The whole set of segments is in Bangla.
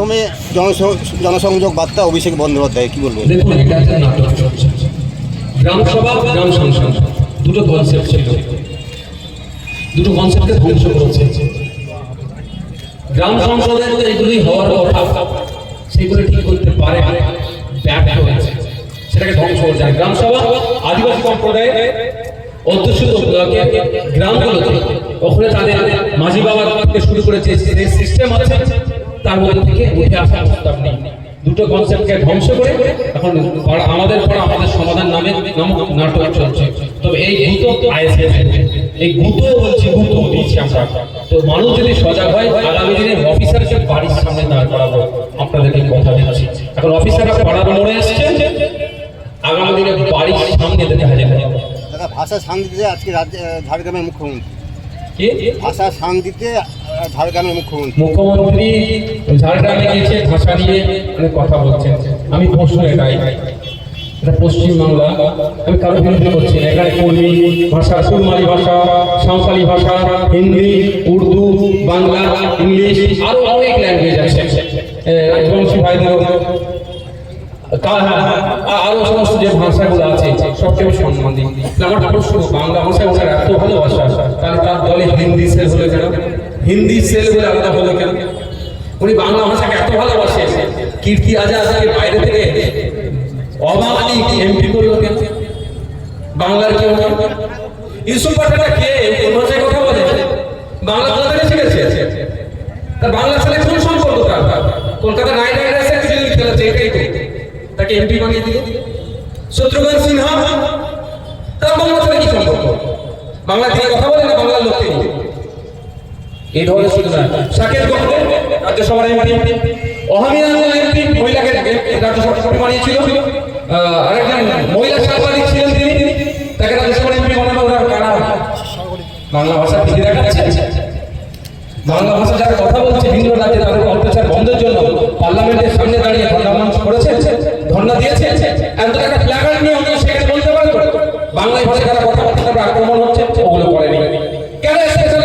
মাধ্যমে জনসংযোগ বার্তা অভিষেক বন্দ্যোপাধ্যায়, কি নাটক গ্রাম সভা, গ্রাম সংসদ, দুটো কনসেপ্ট ছিল। দুটো কনসেপ্টকে ধ্বংস করেছে। গ্রাম সংসদের এগুলি হওয়ার কথা, সেগুলো ঠিক করতে পারে সেটাকে ধ্বংস করে যায় গ্রাম সভা, আদিবাসী সম্প্রদায়ের অধ্যুষিত ব্লকে গ্রামগুলোতে ওখানে তাদের মাঝি বাবা থেকে শুরু করেছে সিস্টেম আছে তার মধ্যে থেকে উঠে আসার প্রস্তাব নেই দুটো কনসেপ্টকে ধ্বংস করে এখন আমাদের পড়া আমাদের সমাধান নামে নামক নাটক চলছে। তবে এই গুতো আইএসএফ এই গুতো বলছি গুতো দিচ্ছি আমরা। তো মানুষ যদি সজাগ হয়, আগামী দিনে অফিসারকে বাড়ির সামনে দাঁড় করাবো। আপনাদেরকে কথা দিচ্ছি। এখন অফিসাররা পাড়ার মোড়ে এসছে আগামী দিনে বাড়ির সামনে এদেরকে হাজির করব ভাষা শান্তিতে আজকে রাজ্য ঝাড়গ্রামের মুখ্যমন্ত্রী। ভাষা শান্তিতে ঝাড়গ্রামের মুখ্যমন্ত্রী। মুখ্যমন্ত্রী ঝাড়গ্রামে গিয়েছে ভাষা নিয়ে কথা বলছেন। আমি প্রশ্ন এটাই এটা পশ্চিমবাংলা আমি কারও বিরোধী করছি না। এখানে কর্মী ভাষা সুরমালি ভাষা সাঁওতালি ভাষা হিন্দি উর্দু বাংলা ইংলিশ আরও অনেক ল্যাঙ্গুয়েজ আছে। রাজবংশী ভাইদের আরও সমস্ত যে ভাষাগুলো আছে আমি সম্মান দিই আমার প্রশ্ন বাংলা ভাষা ওনার এত ভালোবাসা। তাহলে তার দলে হিন্দি সেল কেন? হিন্দি সেল বলে আলাদা হলো কেন? উনি বাংলা ভাষাকে এত ভালোবাসে। কীর্তি বাইরে থেকে অবাঙালি এমপি করল কেন? বাংলার কেউ ইউসুফ পাঠাটা কে? কোন ভাষায় কথা বলে? বাংলা কোথা শিখেছে। তার বাংলার সাথে কোন সম্পর্ক তার? কলকাতা নাইট রাইডার্সের কিছু খেলেছে এটাই তো তাকে এমপি বানিয়ে দিল। শত্রুঘ্ন সিনহা, তার বাংলার সাথে কি সম্পর্ক বাংলা থেকে কথা বলে না বাংলার লোক থেকে এই ধরনের শুধু না সাকেত গপ্প রাজ্যসভার এমপি অহামিয়ানুল এমপি মহিলাকে রাজ্যসভা বানিয়েছিল। আরেকজন মহিলা সাংবাদিক ছিলেন তিনি। তাকে রাজ্যসভার এমপি বানানো ওরা কারা? বাংলা ভাষা ফিরে দেখাচ্ছে বাংলা ভাষা যারা কথা বলছে বিভিন্ন রাজ্যে তাদের অত্যাচার বন্ধের জন্য পার্লামেন্টের সামনে দাঁড়িয়ে ধর্ণা মঞ্চ করেছে ধর্ণা দিয়েছে এত একটা প্ল্যাকার্ড নিয়ে অন্য সেখানে বলতে পারবে বাংলায় ভাষায় যারা কথা বলছে তারপর আক্রমণ হচ্ছে ওগুলো করেনি কেন স্পেশাল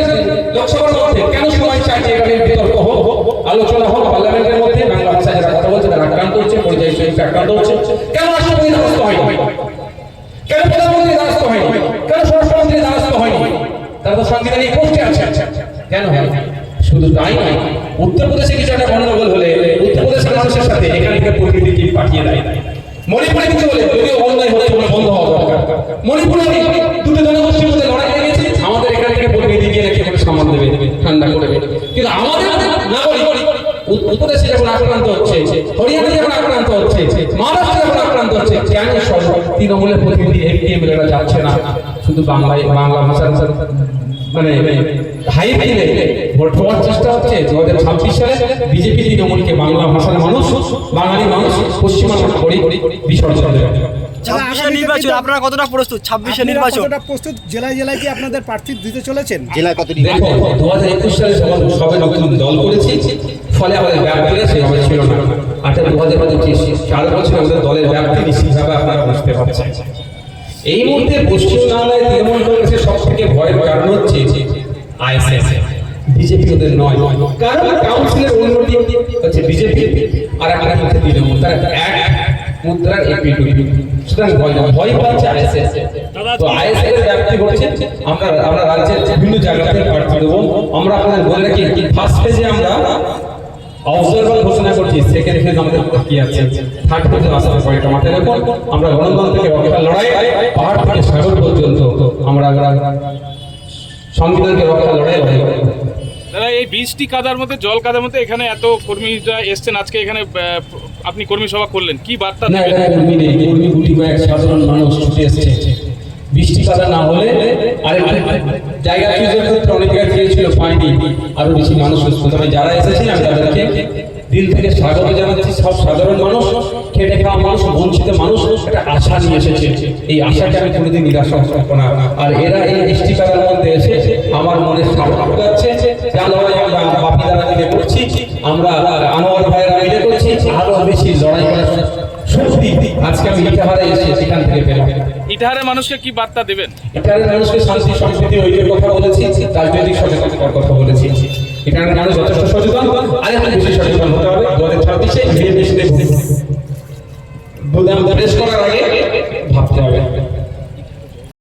লোকসভার মধ্যে কেন সময় চাইছে এটা নিয়ে বিতর্ক হোক আলোচনা হোক পার্লামেন্টের মধ্যে বাংলা ভাষায় যারা কথা বলছে তারা আক্রান্ত হচ্ছে পরিযায়ী শ্রমিক হচ্ছে। কেন রাষ্ট্রপতি দ্বারস্থ হয়নি? কেন প্রধানমন্ত্রী দ্বারস্থ হয়নি? কেন স্বরাষ্ট্রমন্ত্রী দ্বারস্থ হয়নি? তারা তো সাংবিধানিক পোস্টে আছে। কেন হয় শুধু তাই নয়, উত্তরপ্রদেশে কিছু একটা গন্ডগোল হলে উত্তরপ্রদেশের মানুষের সাথে এখান থেকে প্রকৃতি টিম পাঠিয়ে দেয়। মণিপুরে কিছু হলে যদিও অন্যায় হচ্ছে বলে বন্ধ হওয়া দরকার। মণিপুরে দুটো জনগোষ্ঠীর মধ্যে লড়াই লেগেছে। আমাদের এখান থেকে প্রতিনিধি গিয়ে নাকি ওখানে সম্মান দেবে, ঠান্ডা করে দেবে। কিন্তু আমাদের নাগরিক উত্তরপ্রদেশে যখন আক্রান্ত হচ্ছে হরিয়ানা হচ্ছে মহারাষ্ট্রে যখন আক্রান্ত হচ্ছে। কেন সব তৃণমূলের প্রতিনিধি এমপি এমএলএরা যাচ্ছে না। শুধু বাংলায় বাংলা ভাষার মানে হাই দিলে ভোট পাওয়ার চেষ্টা হচ্ছে। দু হাজার ছাব্বিশ সালে বিজেপি তৃণমূলকে বাংলা ভাষার মানুষ বাঙালি মানুষ পশ্চিমবঙ্গ করি বিসর্জন দেবে। ছাব্বিশে নির্বাচন আপনারা কতটা প্রস্তুত? ছাব্বিশে নির্বাচন। কতটা প্রস্তুত? জেলায় জেলায় কি আপনাদের প্রার্থী দিতে চলেছেন? জেলায় কতটি? দেখো দু হাজার একুশ সালে যখন সবে নতুন দল করেছি। ফলে আমাদের ব্যাপ্তিটা সেভাবে ছিল না। অর্থাৎ দু হাজার পঁচিশ চার বছর আমাদের দলের ব্যাপ্তি নিশ্চিতভাবে আপনারা বুঝতে পারছেন। এই মুহূর্তে পশ্চিমবাংলায় তৃণমূল কংগ্রেসের সব থেকে ভয়ের কারণ হচ্ছে আইএসএস। বিজেপি ওদের নয়। কারণ কাউন্সিলের উন্নতি হচ্ছে বিজেপি আর একটা হচ্ছে তৃণমূল। তারা এক মুদ্রার এপি সুতরাং ভয় না, ভয় পাচ্ছে আইএসএস। তো আইএসএস ব্যাপ্তি ঘটছে আমরা আমরা রাজ্যের বিভিন্ন জায়গাতে প্রার্থী দেবো। আমরা আপনাদের বলে রাখি ফার্স্ট ফেজে আমরা অবজারভার ঘোষণা করছি সেকেন্ড ফেজ আমাদের বাকি আছে? থার্ড ফেজে আসার পরে মাথায় রাখুন আমরা গণতন্ত্র থেকে রক্ষার লড়াই পাহাড় থেকে সাগর পর্যন্ত আমরা সংবিধানকে রক্ষার লড়াই লড়াই দাদা এই বৃষ্টি কাদার মধ্যে জল কাদার মধ্যে এখানে এত কর্মীরা এসছেন আজকে এখানে আপনি কর্মী সভা করলেন কি বার্তা না এখানে কর্মী নেই কর্মী গুটি কয়েক সাধারণ মানুষ ছুটে এসছে। বৃষ্টি কাদা না হলে আরে জায়গা চুজের ক্ষেত্রে অনেক চেয়েছিল পাইনি। আরও বেশি মানুষ তবে যারা এসেছেন আমি তাদেরকে দিল থেকে স্বাগত জানাচ্ছি। সব সাধারণ মানুষ, খেটে খাওয়া মানুষ, বঞ্চিত মানুষ, একটা আশা নিয়ে এসেছে। এই আশাকে আমি কোনোদিন নিরাশা করব না। আর এরা এই বৃষ্টি কাদার মধ্যে এসে আমার মনে সাপোর্ট যাচ্ছে আমরা আনোয়ার ভাইয়েরা মিলে করছি, আরও বেশি লড়াই করার শক্তি আজকে আমি ইটাহারে এসে সেখান থেকে পেলাম। ইটাহারের মানুষকে কি বার্তা দেবেন? ইটাহারের মানুষকে শান্তি সংস্কৃতি ঐক্যের কথা বলেছি, রাজনৈতিক সচেতনতার কথা বলেছি। এখানে মানুষ যথেষ্ট সচেতন, আরেকটু বেশি সচেতন হতে হবে। দু হাজার ছাব্বিশে প্রেস করার আগে